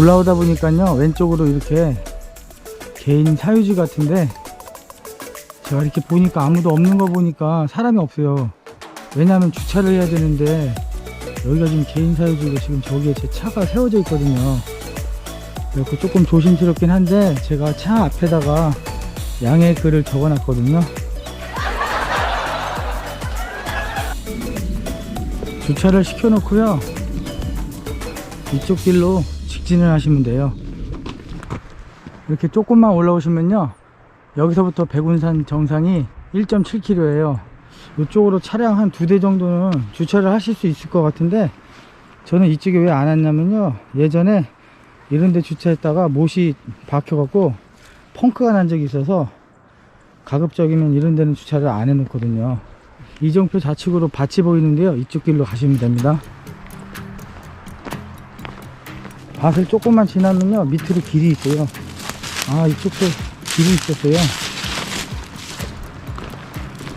올라오다 보니까요 왼쪽으로 이렇게 개인 사유지 같은데 제가 이렇게 보니까 아무도 없는 거 보니까 사람이 없어요. 왜냐하면 주차를 해야 되는데 여기가 지금 개인 사유지고 지금 저기에 제 차가 세워져 있거든요. 그래서 조금 조심스럽긴 한데 제가 차 앞에다가 양해 글을 적어 놨거든요. 주차를 시켜 놓고요. 이쪽 길로 직진을 하시면 돼요. 이렇게 조금만 올라오시면요. 여기서부터 백운산 정상이 1.7km예요. 이쪽으로 차량 한 두 대 정도는 주차를 하실 수 있을 것 같은데 저는 이쪽에 왜 안 왔냐면요. 예전에 이런데 주차했다가 못이 박혀갖고 펑크가 난 적이 있어서 가급적이면 이런 데는 주차를 안 해놓거든요. 이정표 좌측으로 밭이 보이는데요. 이쪽 길로 가시면 됩니다 밭을 조금만 지나면요 밑으로 길이 있어요. 아 이쪽도 길이 있었어요.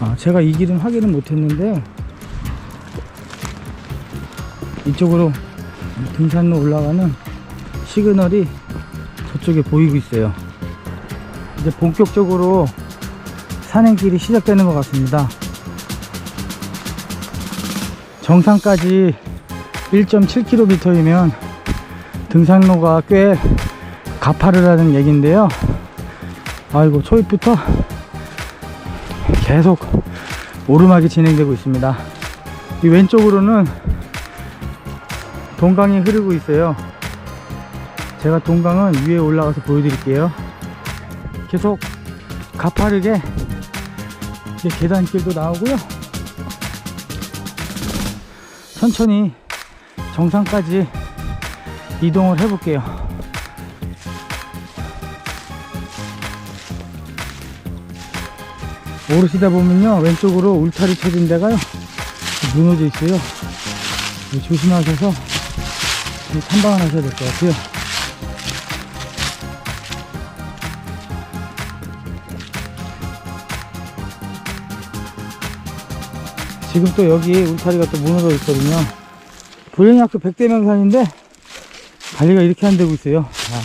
아 제가 이 길은 확인은 못했는데요 이쪽으로 등산로 올라가는 시그널이 저쪽에 보이고 있어요. 이제 본격적으로 산행길이 시작되는 것 같습니다. 정상까지 1.7km이면 등산로가 꽤 가파르다는 얘기인데요. 아이고 초입부터 계속 오르막이 진행되고 있습니다. 이 왼쪽으로는 동강이 흐르고 있어요. 제가 동강은 위에 올라가서 보여드릴게요. 계속 가파르게 이제 계단길도 나오고요. 천천히 정상까지 이동을 해볼게요. 오르시다 보면요 왼쪽으로 울타리 쳐진 데가요 무너져 있어요. 조심하셔서 탐방을 하셔야 될 것 같아요. 지금 또 여기 울타리가 또 무너져 있거든요. 불행학교 백대명산인데 관리가 이렇게 안 되고 있어요. 아,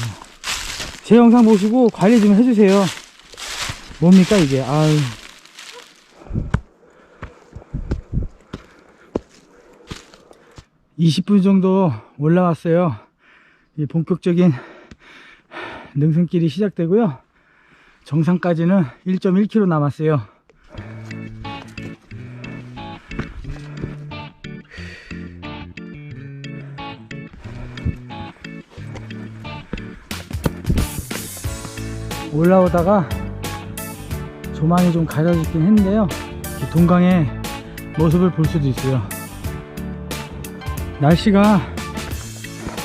제 영상 보시고 관리 좀 해주세요. 뭡니까 이게? 아유. (20분) 정도 올라왔어요. 이 본격적인 능선길이 시작되고요. 정상까지는 (1.1km) 남았어요 올라오다가 조망이 좀 가려지긴 했는데요. 이 동강의 모습을 볼 수도 있어요. 날씨가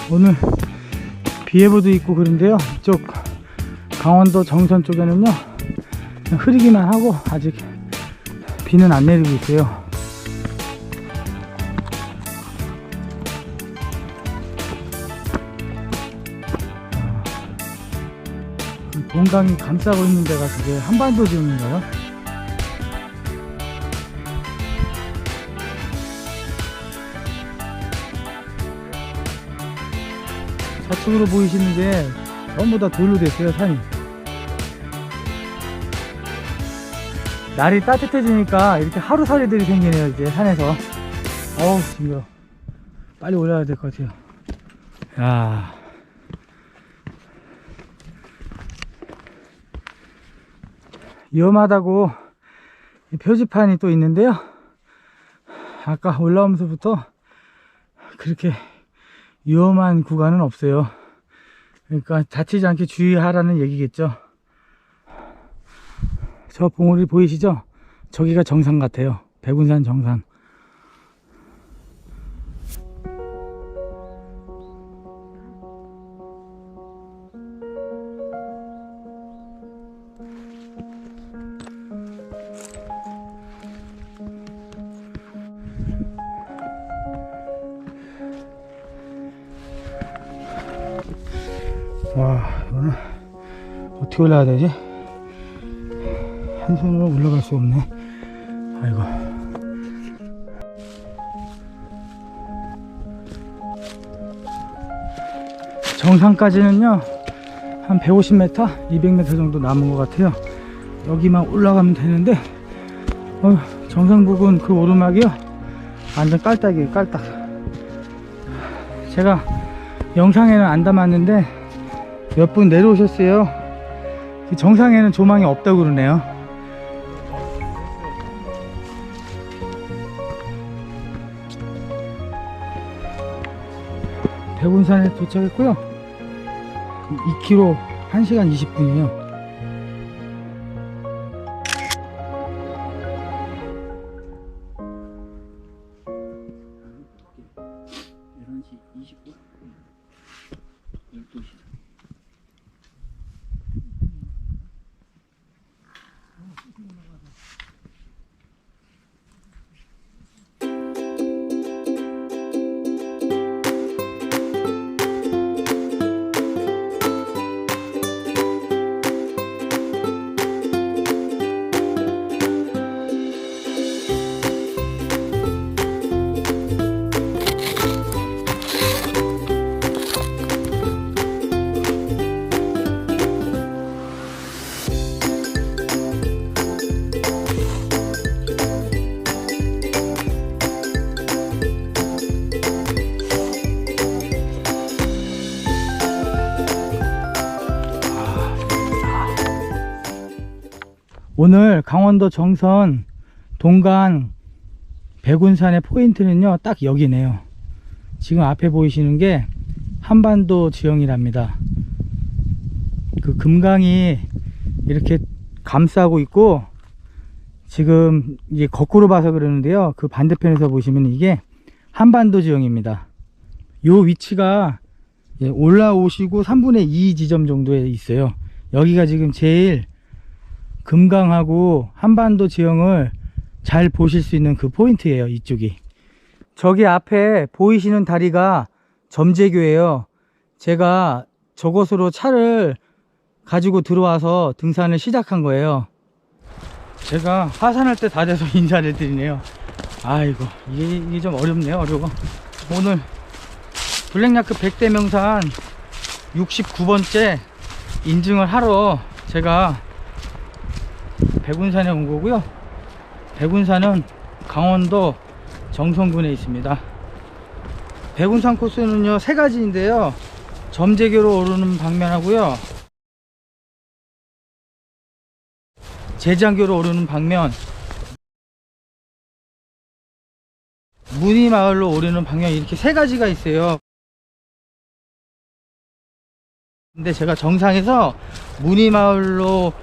오늘 비 예보도 있고 그런데요. 이쪽 강원도 정선 쪽에는요 흐리기만 하고 아직 비는 안 내리고 있어요 이 동강이 감싸고 있는 데가 그게 한반도 지역인가요? 좌측으로 보이시는 게 전부 다 돌로 됐어요 산이. 날이 따뜻해지니까 이렇게 하루살이들이 생기네요 이제 산에서. 어우 징그러 빨리 올라야 될 것 같아요. 야 위험하다고 이 표지판이 또 있는데요 아까 올라오면서부터 그렇게 위험한 구간은 없어요. 그러니까 다치지 않게 주의하라는 얘기겠죠. 저 봉우리 보이시죠? 저기가 정상 같아요. 백운산 정상. 와, 이거는 어떻게 올라가야 되지? 한 손으로 올라갈 수 없네. 아이고. 정상까지는요 한 150m, 200m 정도 남은 것 같아요. 여기만 올라가면 되는데 어, 정상 부근 그 오르막이요 완전 깔딱이에요 깔딱. 제가 영상에는 안 담았는데 몇 분 내려오셨어요. 그 정상에는 조망이 없다고 그러네요. 대군산에 도착했고요. 2km 1시간 20분이에요. 오늘 강원도 정선 동강 백운산의 포인트는요 딱 여기네요. 지금 앞에 보이시는 게 한반도 지형이랍니다. 그 금강이 이렇게 감싸고 있고 지금 이게 거꾸로 봐서 그러는데요. 그 반대편에서 보시면 이게 한반도 지형입니다. 요 위치가 예, 올라오시고 3분의 2 지점 정도에 있어요. 여기가 지금 제일 금강하고 한반도 지형을 잘 보실 수 있는 그 포인트예요 이쪽이. 저기 앞에 보이시는 다리가 점재교예요. 제가 저곳으로 차를 가지고 들어와서 등산을 시작한 거예요. 제가 하산할 때 다 돼서 인사를 드리네요. 아이고 이게, 이게 좀 어렵네요 어려워. 오늘 블랙야크 100대 명산 69번째 인증을 하러 제가 백운산에 온 거고요. 백운산은 강원도 정선군에 있습니다. 백운산 코스는요 세 가지인데요. 점재교로 오르는 방면하고요. 제장교로 오르는 방면, 문이마을로 오르는 방면 이렇게 세 가지가 있어요. 근데 제가 정상에서 문이마을로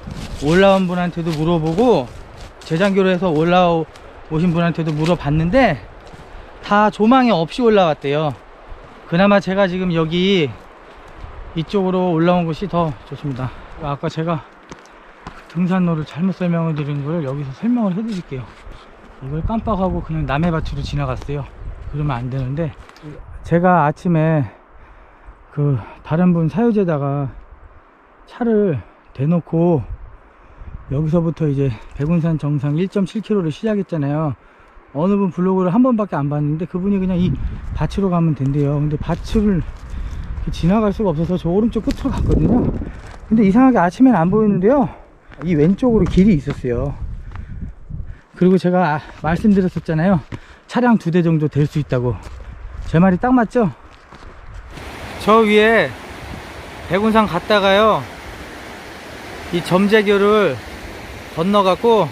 올라온 분한테도 물어보고 제장교로 해서 올라오신 분한테도 물어봤는데 다 조망이 없이 올라왔대요. 그나마 제가 지금 여기 이쪽으로 올라온 곳이 더 좋습니다. 아까 제가 등산로를 잘못 설명을 드린 걸 여기서 설명을 해 드릴게요. 이걸 깜빡하고 그냥 남의 밭으로 지나갔어요. 그러면 안 되는데 제가 아침에 그 다른 분 사유지에다가 차를 대놓고 여기서부터 이제 백운산 정상 1.7km를 시작했잖아요. 어느 분 블로그를 한 번밖에 안 봤는데 그분이 그냥 이 밭으로 가면 된대요. 근데 밭을 지나갈 수가 없어서 저 오른쪽 끝으로 갔거든요. 근데 이상하게 아침엔 안 보이는데요. 이 왼쪽으로 길이 있었어요. 그리고 제가 아- 말씀드렸었잖아요. 차량 두 대 정도 될 수 있다고. 제 말이 딱 맞죠? 저 위에 백운산 갔다가요 이 점재교를 건너갖고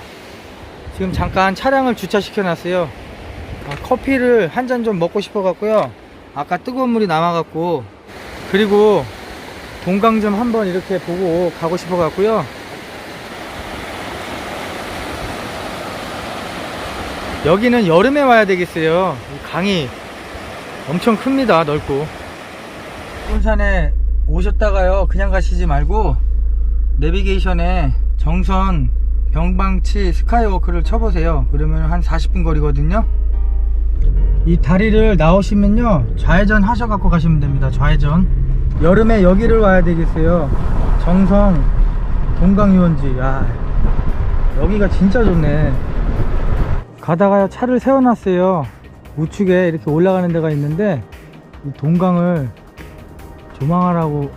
지금 잠깐 차량을 주차시켜 놨어요. 아, 커피를 한 잔 좀 먹고 싶어 갖고요. 아까 뜨거운 물이 남아 갖고. 그리고 동강 좀 한번 이렇게 보고 가고 싶어 갖고요. 여기는 여름에 와야 되겠어요. 이 강이 엄청 큽니다 넓고 군산에 오셨다가요 그냥 가시지 말고 내비게이션에 정선 병방치 스카이워크를 쳐보세요. 그러면 한 40분 거리거든요. 이 다리를 나오시면요 좌회전 하셔갖고 가시면 됩니다 좌회전. 여름에 여기를 와야 되겠어요. 정성 동강유원지. 아 여기가 진짜 좋네. 가다가요 차를 세워놨어요. 우측에 이렇게 올라가는 데가 있는데 이 동강을 조망하라고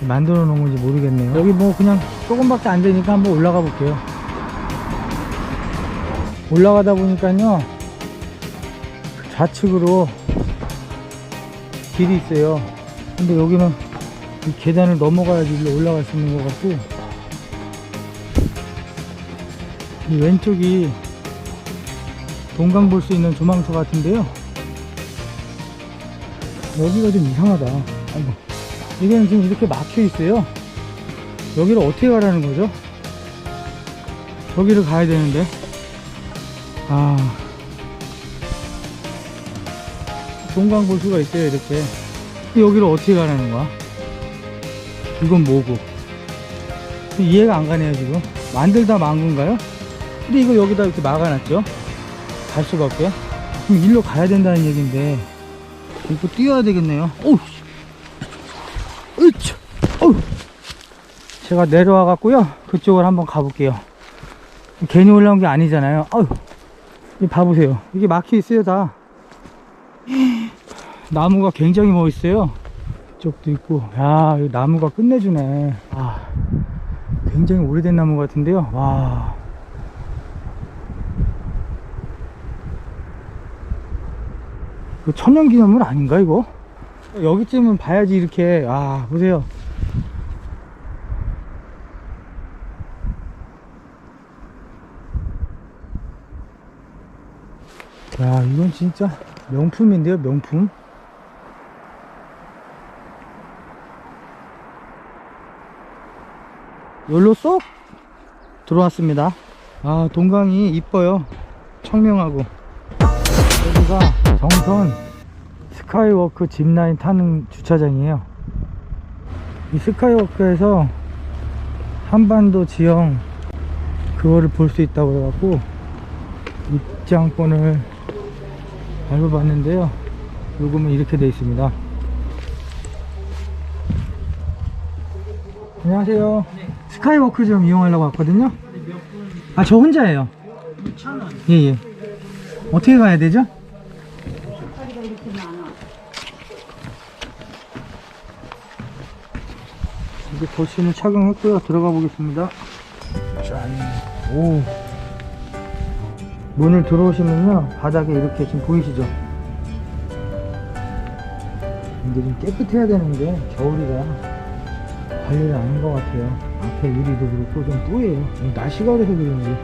만들어 놓은 건지 모르겠네요. 여기 뭐 그냥 조금밖에 안 되니까 한번 올라가 볼게요. 올라가다 보니까요. 좌측으로 길이 있어요. 근데 여기는 이 계단을 넘어가야지 일로 올라갈 수 있는 것 같고 이 왼쪽이 동강 볼 수 있는 조망소 같은데요. 여기가 좀 이상하다. 아이고. 여기는 지금 이렇게 막혀 있어요. 여기를 어떻게 가라는 거죠? 저기를 가야 되는데. 아. 동강 볼 수가 있어요, 이렇게. 여기를 어떻게 가라는 거야? 이건 뭐고? 이해가 안 가네요, 지금. 만들다 만 건가요? 근데 이거 여기다 이렇게 막아놨죠? 갈 수가 없게. 그럼 일로 가야 된다는 얘기인데. 이거 뛰어야 되겠네요. 오 제가 내려와 갖고요. 그쪽을 한번 가볼게요. 괜히 올라온 게 아니잖아요. 어우! 이 봐보세요. 이게 막혀 있어요, 다. 나무가 굉장히 멋있어요. 이쪽도 있고. 야, 이 나무가 끝내주네. 아, 굉장히 오래된 나무 같은데요. 와. 천연기념물 아닌가, 이거? 여기쯤은 봐야지, 이렇게. 아, 보세요. 야, 이건 진짜 명품인데요, 명품. 여기로 쏙 들어왔습니다. 아, 동강이 이뻐요. 청명하고. 여기가 정선 스카이워크 짚라인 타는 주차장이에요. 이 스카이워크에서 한반도 지형 그거를 볼 수 있다고 해갖고 입장권을 밟아봤는데요. 요금은 이렇게 되어 있습니다. 안녕하세요. 스카이워크 좀 이용하려고 왔거든요. 아, 저 혼자예요. 예, 예. 어떻게 가야 되죠? 이제 도시를 착용했고요. 들어가 보겠습니다. 짠. 오. 문을 들어오시면요. 바닥에 이렇게 지금 보이시죠? 이게 좀 깨끗해야 되는데, 겨울이라 관리를 안 한 것 같아요. 앞에 유리도 그렇고 좀 뿌예요. 날씨가 그래서 그런지.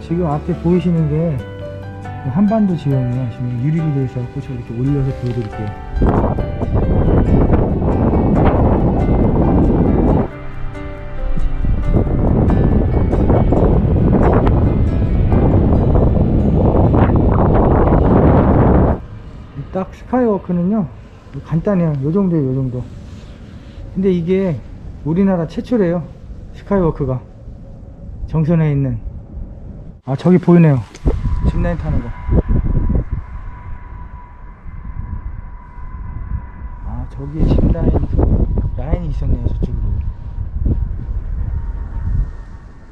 지금 앞에 보이시는 게 한반도 지형이에요. 지금 유리로 되어 있어갖고 제가 이렇게 올려서 보여드릴게요. 스카이워크는요 간단해요 요 정도예요 요 정도 근데 이게 우리나라 최초래요 스카이워크가 정선에 있는 아 저기 보이네요 짚라인 타는 거 아, 저기에 짚라인 라인이 있었네요, 저쪽으로.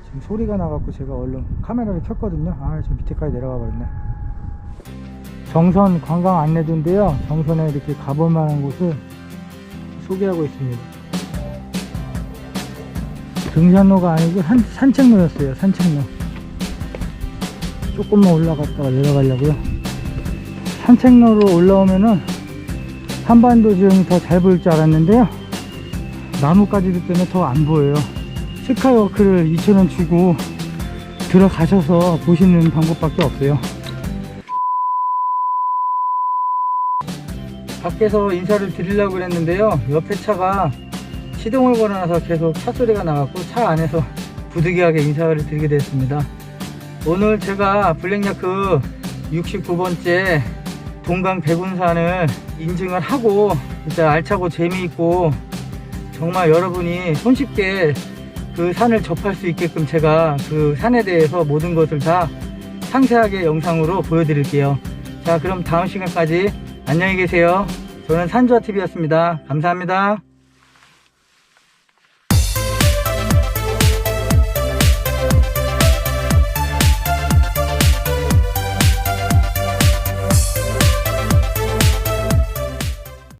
지금 소리가 나갖고 제가 얼른 카메라를 켰거든요. 아, 저 밑에까지 내려가 버렸네. 정선 관광 안내도인데요. 정선에 이렇게 가볼 만한 곳을 소개하고 있습니다. 등산로가 아니고 산, 산책로였어요, 산책로. 조금만 올라갔다가 내려가려고요. 산책로로 올라오면은 한반도 지형이 더 잘 보일 줄 알았는데요. 나뭇가지들 때문에 더 안 보여요. 스카이워크를 2,000원 주고 들어가셔서 보시는 방법밖에 없어요. 밖에서 인사를 드리려고 그랬는데요. 옆에 차가 시동을 걸어놔서 계속 차 소리가 나갖고 차 안에서 부득이하게 인사를 드리게 됐습니다. 오늘 제가 블랙야크 69번째 동강 백운산을 인증을 하고 진짜 알차고 재미있고 정말 여러분이 손쉽게 그 산을 접할 수 있게끔 제가 그 산에 대해서 모든 것을 다 상세하게 영상으로 보여드릴게요. 자, 그럼 다음 시간까지 안녕히 계세요. 저는 산주아TV였습니다. 감사합니다.